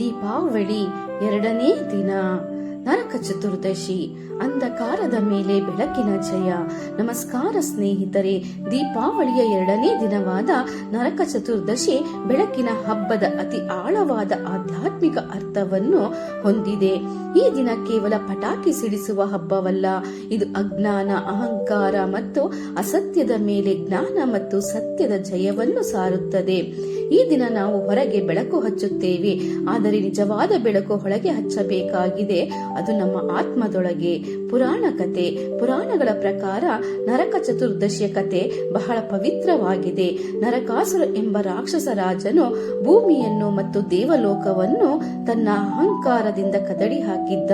ದೀಪಾವಳಿ ಎರಡನೇ ದಿನ. ನರಕ ಚತುರ್ದಶಿ, ಅಂಧಕಾರದ ಮೇಲೆ ಬೆಳಕಿನ ಜಯ. ನಮಸ್ಕಾರ ಸ್ನೇಹಿತರೆ, ದೀಪಾವಳಿಯ ಎರಡನೇ ದಿನವಾದ ನರಕ ಚತುರ್ದಶಿ ಬೆಳಕಿನ ಹಬ್ಬದ ಅತಿ ಆಳವಾದ ಆಧ್ಯಾತ್ಮಿಕ ಅರ್ಥವನ್ನು ಹೊಂದಿದೆ. ಈ ದಿನ ಕೇವಲ ಪಟಾಕಿ ಸಿಡಿಸುವ ಹಬ್ಬವಲ್ಲ, ಇದು ಅಜ್ಞಾನ, ಅಹಂಕಾರ ಮತ್ತು ಅಸತ್ಯದ ಮೇಲೆ ಜ್ಞಾನ ಮತ್ತು ಸತ್ಯದ ಜಯವನ್ನು ಸಾರುತ್ತದೆ. ಈ ದಿನ ನಾವು ಹೊರಗೆ ಬೆಳಕು ಹಚ್ಚುತ್ತೇವೆ, ಆದರೆ ನಿಜವಾದ ಬೆಳಕು ಹೊಳಗೆ ಹಚ್ಚಬೇಕಾಗಿದೆ. ಅದು ನಮ್ಮ ಆತ್ಮದೊಳಗೆ ಪುರಾಣ ಕತೆ, ಪುರಾಣಗಳ ಪ್ರಕಾರ ನರಕ ಚತುರ್ದಶಿಯ ಕತೆ ಬಹಳ ಪವಿತ್ರವಾಗಿದೆ. ನರಕಾಸುರ ಎಂಬ ರಾಕ್ಷಸ ರಾಜನು ಭೂಮಿಯನ್ನು ಮತ್ತು ದೇವಲೋಕವನ್ನು ತನ್ನ ಅಹಂಕಾರದಿಂದ ಕದಡಿ ಹಾಕಿದ್ದ.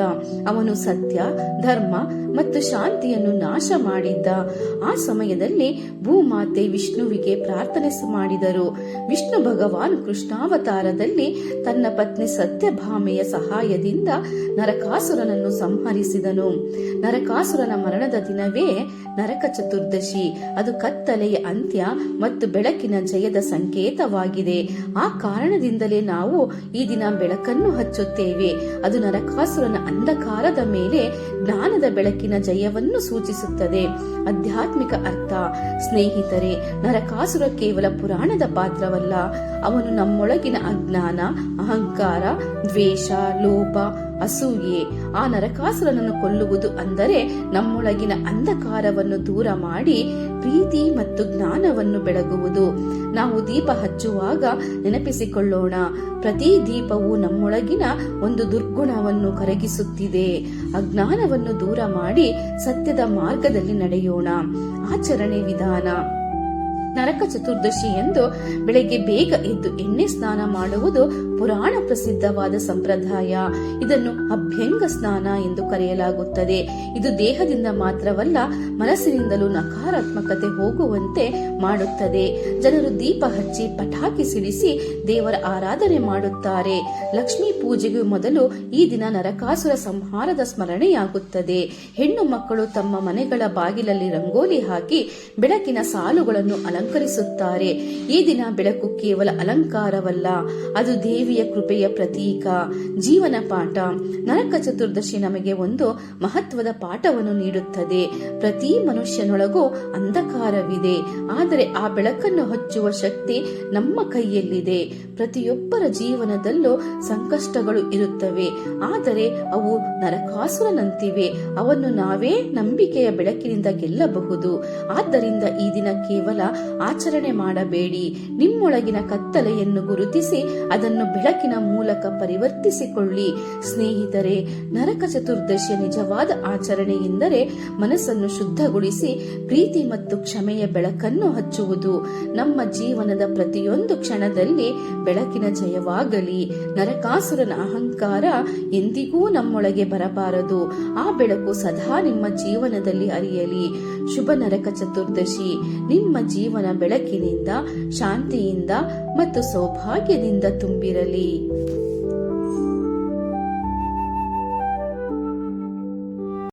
ಅವನು ಸತ್ಯ, ಧರ್ಮ ಮತ್ತು ಶಾಂತಿಯನ್ನು ನಾಶ ಮಾಡಿದ್ದ. ಆ ಸಮಯದಲ್ಲಿ ಭೂಮಾತೆ ವಿಷ್ಣುವಿಗೆ ಪ್ರಾರ್ಥನೆ ಮಾಡಿದರು. ವಿಷ್ಣು ಭಗವಾನ್ ಕೃಷ್ಣಾವತಾರದಲ್ಲಿ ತನ್ನ ಪತ್ನಿ ಸತ್ಯಭಾಮೆಯ ಸಹಾಯದಿಂದ ನರಕಾಸುರನನ್ನು ಸಂಹರಿಸಿದನು. ನರಕಾಸುರನ ಮರಣದ ದಿನವೇ ನರಕ ಚತುರ್ದಶಿ. ಅದು ಕತ್ತಲೆಯ ಅಂತ್ಯ ಮತ್ತು ಬೆಳಕಿನ ಜಯದ ಸಂಕೇತವಾಗಿದೆ. ಆ ಕಾರಣದಿಂದಲೇ ನಾವು ಈ ದಿನ ಬೆಳಕನ್ನು ಹಚ್ಚುತ್ತೇವೆ. ಅದು ನರಕಾಸುರನ ಅಂಧಕಾರದ ಮೇಲೆ ಜ್ಞಾನದ ಬೆಳಕಿನ ಜಯವನ್ನು ಸೂಚಿಸುತ್ತದೆ. ಆಧ್ಯಾತ್ಮಿಕ ಅರ್ಥ. ಸ್ನೇಹಿತರೆ, ನರಕಾಸುರ ಕೇವಲ ಪುರಾಣದ ಪಾತ್ರವಲ್ಲ. ಅವನು ನಮ್ಮೊಳಗಿನ ಅಜ್ಞಾನ, ಅಹಂಕಾರ, ದ್ವೇಷ ಲೋಭ ಅಸೂಯೆ ಆ ನರಕಾಸುರನನ್ನು ಕೊಲ್ಲುವುದು ಅಂದರೆ ನಮ್ಮೊಳಗಿನ ಅಂಧಕಾರವನ್ನು ದೂರ ಮಾಡಿ ಪ್ರೀತಿ ಮತ್ತು ಜ್ಞಾನವನ್ನು ಬೆಳಗುವುದು. ನಾವು ದೀಪ ಹಚ್ಚುವಾಗ ನೆನಪಿಸಿಕೊಳ್ಳೋಣ, ಪ್ರತಿ ದೀಪವು ನಮ್ಮೊಳಗಿನ ಒಂದು ದುರ್ಗುಣವನ್ನು ಕರಗಿಸುತ್ತಿದೆ. ಅಜ್ಞಾನವನ್ನು ದೂರ ಮಾಡಿ ಸತ್ಯದ ಮಾರ್ಗದಲ್ಲಿ ನಡೆಯೋಣ. ಆಚರಣೆ ವಿಧಾನ. ನರಕ ಚತುರ್ದಶಿ ಎಂದು ಬೆಳಗ್ಗೆ ಬೇಗ ಎದ್ದು ಎಣ್ಣೆ ಸ್ನಾನ ಮಾಡುವುದು ಪುರಾಣ ಪ್ರಸಿದ್ಧವಾದ ಸಂಪ್ರದಾಯ. ಇದನ್ನು ಅಭ್ಯಂಗ ಸ್ನಾನ ಎಂದು ಕರೆಯಲಾಗುತ್ತದೆ. ಇದು ದೇಹದಿಂದ ಮಾತ್ರವಲ್ಲ, ಮನಸ್ಸಿನಿಂದಲೂ ನಕಾರಾತ್ಮಕತೆ ಹೋಗುವಂತೆ ಮಾಡುತ್ತದೆ. ಜನರು ದೀಪ ಹಚ್ಚಿ ಪಟಾಕಿ ಸಿಡಿಸಿ ದೇವರ ಆರಾಧನೆ ಮಾಡುತ್ತಾರೆ. ಲಕ್ಷ್ಮೀ ಪೂಜೆಗೂ ಮೊದಲು ಈ ದಿನ ನರಕಾಸುರ ಸಂಹಾರದ ಸ್ಮರಣೆಯಾಗುತ್ತದೆ. ಹೆಣ್ಣು ಮಕ್ಕಳು ತಮ್ಮ ಮನೆಗಳ ಬಾಗಿಲಲ್ಲಿ ರಂಗೋಲಿ ಹಾಕಿ ಬೆಳಕಿನ ಸಾಲುಗಳನ್ನು ಅಲಂಕರಿಸುತ್ತಾರೆ ಈ ದಿನ ಬೆಳಕು ಕೇವಲ ಅಲಂಕಾರವಲ್ಲ, ಅದು ದೇವಿಯ ಕೃಪೆಯ ಪ್ರತೀಕ. ಜೀವನ ಪಾಠ. ನರಕ ಚತುರ್ದಶಿ ನಮಗೆ ಒಂದು ಮಹತ್ವದ ಪಾಠವನ್ನು ನೀಡುತ್ತದೆ. ಪ್ರತಿ ಮನುಷ್ಯನೊಳಗೂ ಅಂಧಕಾರವಿದೆ. ಆದರೆ ಆ ಬೆಳಕನ್ನು ಹಚ್ಚುವ ಶಕ್ತಿ ನಮ್ಮ ಕೈಯಲ್ಲಿದೆ. ಪ್ರತಿಯೊಬ್ಬರ ಜೀವನದಲ್ಲೂ ಸಂಕಷ್ಟಗಳು ಇರುತ್ತವೆ. ಆದರೆ ಅವು ನರಕಾಸುರನಂತಿವೆ. ಅವನ್ನು ನಾವೇ ನಂಬಿಕೆಯ ಬೆಳಕಿನಿಂದ ಗೆಲ್ಲಬಹುದು. ಆದ್ದರಿಂದ ಈ ದಿನ ಕೇವಲ ಆಚರಣೆ ಮಾಡಬೇಡಿ. ನಿಮ್ಮೊಳಗಿನ ಕತ್ತಲೆಯನ್ನು ಗುರುತಿಸಿ, ಅದನ್ನು ಬೆಳಕಿನ ಮೂಲಕ ಪರಿವರ್ತಿಸಿಕೊಳ್ಳಿ. ಸ್ನೇಹಿತರೆ, ನರಕ ಚತುರ್ದಶಿಯ ನಿಜವಾದ ಆಚರಣೆ ಎಂದರೆ ಮನಸ್ಸನ್ನು ಶುದ್ಧಗೊಳಿಸಿ, ಪ್ರೀತಿ ಮತ್ತು ಕ್ಷಮೆಯ ಬೆಳಕನ್ನು ಹಚ್ಚುವುದು. ನಮ್ಮ ಜೀವನದ ಪ್ರತಿಯೊಂದು ಕ್ಷಣದಲ್ಲಿ ಬೆಳಕಿನ ಜಯವಾಗಲಿ. ನರಕಾಸುರನ ಅಹಂಕಾರ ಎಂದಿಗೂ ನಮ್ಮೊಳಗೆ ಬರಬಾರದು. ಆ ಬೆಳಕು ಸದಾ ನಿಮ್ಮ ಜೀವನದಲ್ಲಿ ಅರಿಯಲಿ. ಶುಭ ನರಕ ಚತುರ್ದಶಿ. ನಿಮ್ಮ ಜೀವನ ಬೆಳಕಿನಿಂದ ಶಾಂತಿಯಿಂದ ಮತ್ತು ಸೌಭಾಗ್ಯದಿಂದ ತುಂಬಿರಲಿ.